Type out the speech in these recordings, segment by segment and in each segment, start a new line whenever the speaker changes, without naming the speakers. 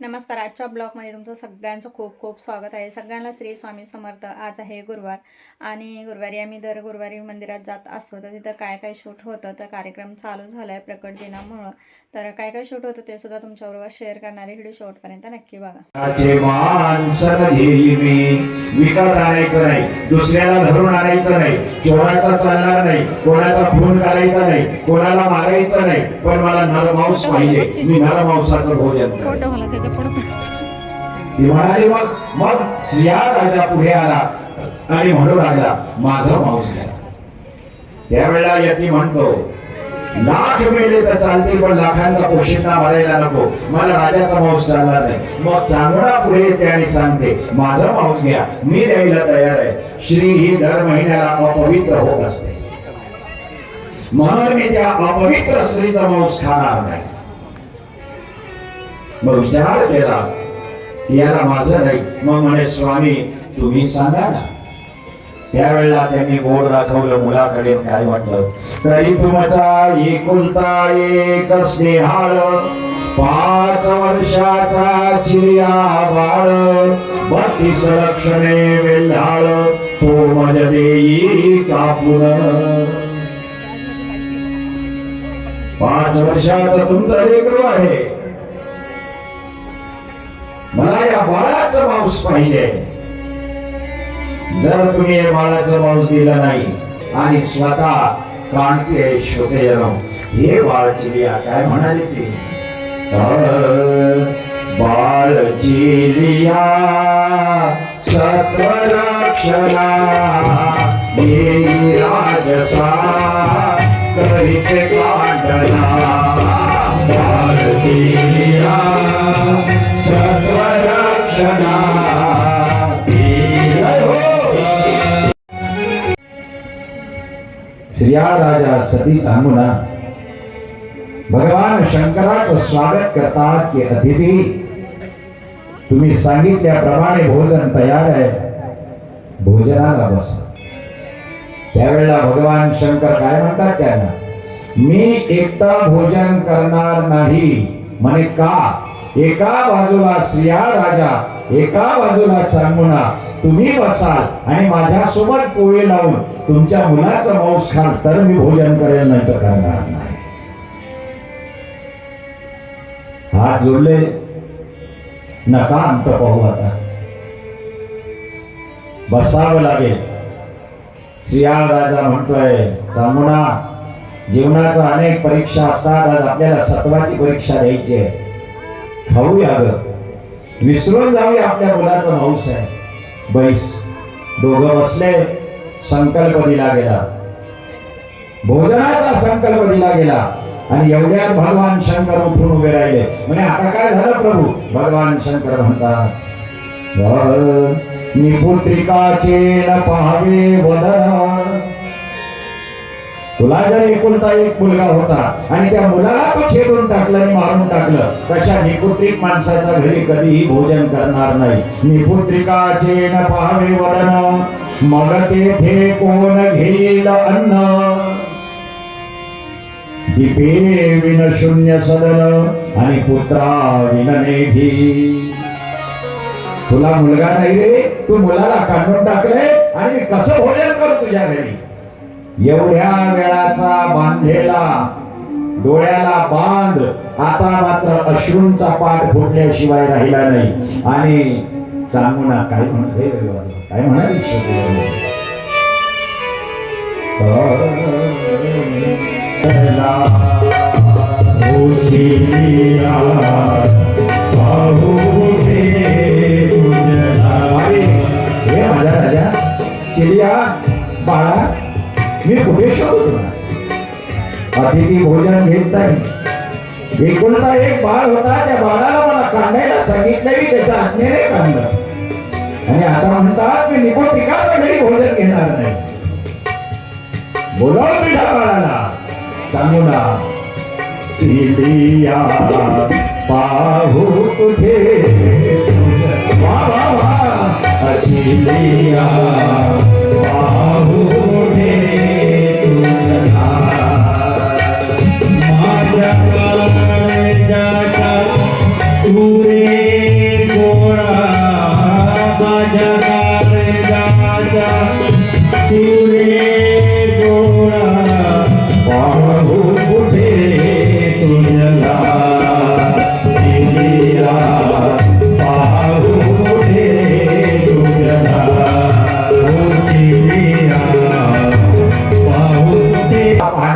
नमस्कार आजच्या ब्लॉगमध्ये तुमचं सगळ्यांचं खूप खूप स्वागत आहे. सगळ्यांना श्री स्वामी समर्थ. आज आहे गुरुवार आणि गुरुवारी आम्ही दर गुरुवारी मंदिरात जात असतो. तर तिथं काय काय शूट होतं? तर कार्यक्रम चालू झाला आहे प्रकट दिनामुळं. तर काय काय शूट होतं ते सुद्धा तुमच्याबरोबर शेअर करणारे व्हिडिओ शेवटपर्यंत नक्की बघा.
दुसऱ्याला धरून आणायचं नाही. चोराचा चालणार नाही. कोणाचा खून करायचा नाही. कोणाला मारायचं नाही. पण मला नरमांस पाहिजे. मी नरमांसाचं भोजन.
फोटो मला त्याच्या
ती म्हणाली मग मग सिया राजा पुढे आला आणि म्हणू लागला माझा मांस घ्या. त्यावेळेला यती म्हणतो लाख मेले तर चालतील पण लाखांचा पोशिंदा भरायला नको. मला राजाचा मांस चालणार नाही. मग चांगला पुढे येते आणि सांगते माझा मांस घ्या मी द्यायला तयार आहे. श्री ही दर महिन्याला अपवित्र होत असते. म्हणून मी त्या अपवित्र स्त्रीचा मांस खाणार नाही. मग विचार केला की याला माझं नाही. मग म्हणे स्वामी तुम्ही सांगा ना. त्यावेळेला त्यांनी गोड दाखवलं मुलाकडे. काय वाटलं तरी तुमचा एकुलता एक स्नेहाळ पाच वर्षाचा चिरिया बाळ बत्तीस लक्षणे वेल्हाळ तो मज देई कापून. पाच वर्षाचा तुमचा लेकरू आहे. मला या बाळाचं मांस पाहिजे. जर तुम्ही या बाळाचं मांस दिलं नाही आणि स्वतः कांते श्रोते हे बाळ चिलिया काय म्हणाले ते? बाळ चिलिया सत्वरक्षणा राजसा करीत कांडना बाळ चिलिया श्रिया राजा सती सांगूना भगवान शंकराचं स्वागत करतात की अतिथी तुम्ही सांगितल्याप्रमाणे भोजन तयार आहे. भोजनाला बस. त्यावेळेला भगवान शंकर काय म्हणतात त्यांना? मी एकटा भोजन करणार नाही. म्हणे का? एका बाजूला श्रिया राजा एका बाजूला चांगुणा तुम्ही बसाल आणि माझ्यासोबत पोळी लावून तुमच्या मुलाचं मांस खाल तर मी भोजन करेल नाही तर करणार नाही. हात जोडले. नका अंत पाहू आता. बसावं लागेल. सियाळ राजा म्हणतोय चांगुणा जीवनाचा अनेक परीक्षा असतात आज आपल्याला सत्वाची परीक्षा द्यायची आहे. खाऊया ग. विसरून जाऊया आपल्या मुलाचा मांस आहे. बैस. दोघं बसले संकल्प दिला गेला. भोजनाचा संकल्प दिला गेला. आणि एवढ्यात भगवान शंकर उठून उभे राहिले. म्हणजे आता काय झालं प्रभू? भगवान शंकर म्हणतात निपुत्रिकाचे न पाहावे वदन. तुला जर एकुलता एक मुलगा होता आणि त्या मुलाला तो छेदून टाकलं आणि मारून टाकलं तशा निपुत्रिक माणसाच्या घरी कधीही भोजन करणार नाही. निपुत्रिकाचे न पाहावे वरण मग तेथे कोण घेईल अन्न? दीपे विन शून्य सदन आणि पुत्रा विन मेघी तुला मुलगा नाही रे तू मुलाला काढून टाकले आणि कसं भोजन कर तुझ्या घरी? एवढ्या वेळाचा बांधलेला डोळ्याला बांध आता मात्र अश्रूंचा पाठ फुटल्याशिवाय राहिला नाही. आणि सांगू ना काय म्हणत काय म्हणाली अतिथी भोजन घेत नाही. एकुलता एक बाळ होता त्या बाळाला मला काढायला सांगितलं मी त्याच्या आज्ञेने काढलं आणि आता म्हणतात मी निकोटिकाच्या घरी भोजन घेणार नाही. बोलाव तुझ्या बाळाला. सांगू ना. चिलिया पाहू तुझे. वा वा वा. चिलिया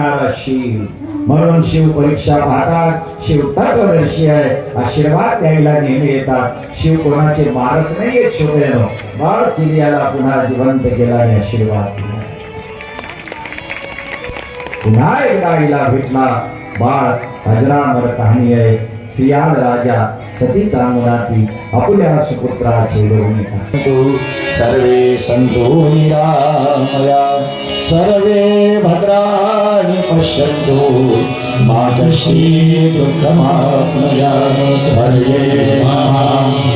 राहणारा शिव म्हणून
शिव परीक्षा पाहतात शिव
तत्वदर्शी आहे. आशीर्वाद द्यायला नेहमी येतात. शिव कोणाचे मारक नाही येत बाळ चिरियाला पुन्हा जिवंत केला आशीर्वाद. पुन्हा एकदा भेटला. बाळ अजरामर कहाणी आहे. श्रियाळ राजा सतीचा मुलाटी आपुल्या सुपुत्राचे गरुणी सर्वे संतो निरामया सर्वे भद्राणि पश्यन्तु मातश्री दुःखमात्मया। हरये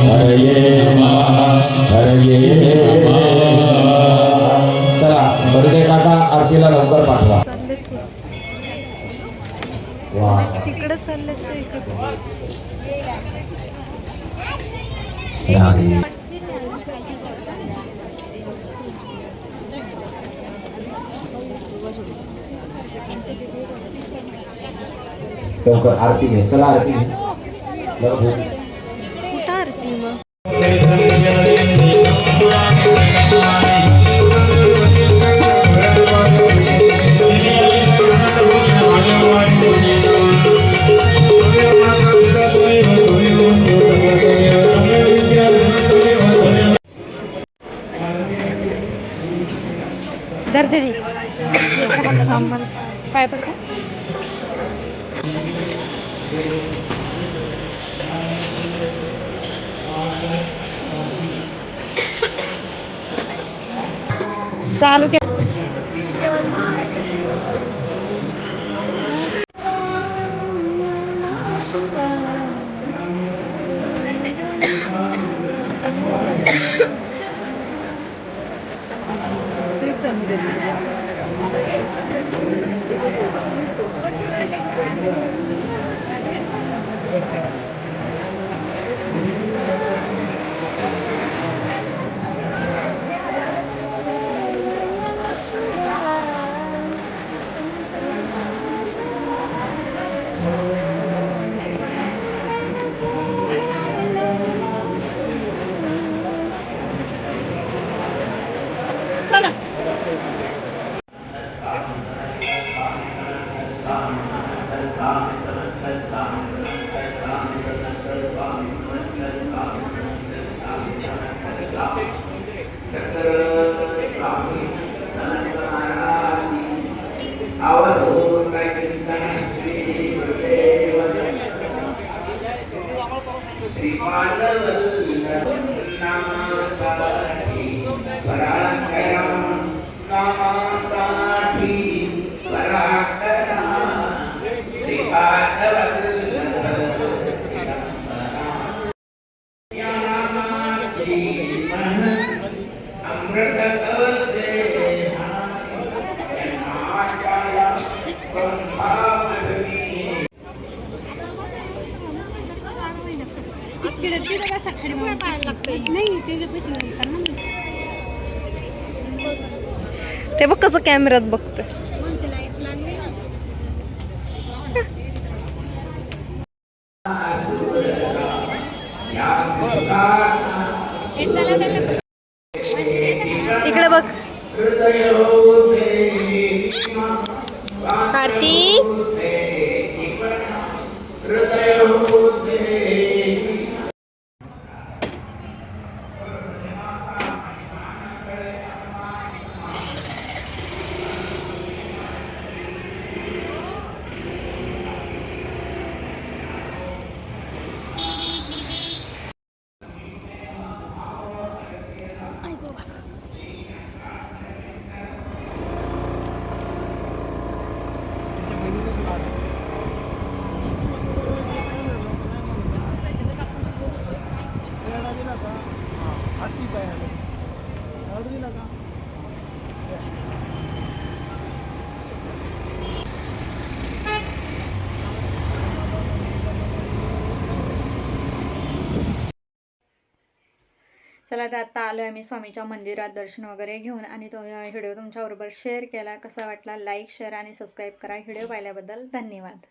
हरये हरये चला बर्दे काका आरतीला
तिकडे ते इकडे
लवकर आरती घे. चला आरती घे. लवकर
સારું કે Thank you. चालू के
नामा तिथे कसा खाली नाही
ते बघ कसं कॅमेऱ्यात बघतं इकडे बघ. कार्तिक? चला तर आता आलो आहे आम्ही स्वामीच्या मंदिरात दर्शन वगैरे घेऊन आणि तो व्हिडिओ तुमच्याबरोबर शेअर केला. कसा वाटला? लाईक शेअर आणि सबस्क्राईब करा. व्हिडिओ पाहिल्याबद्दल धन्यवाद.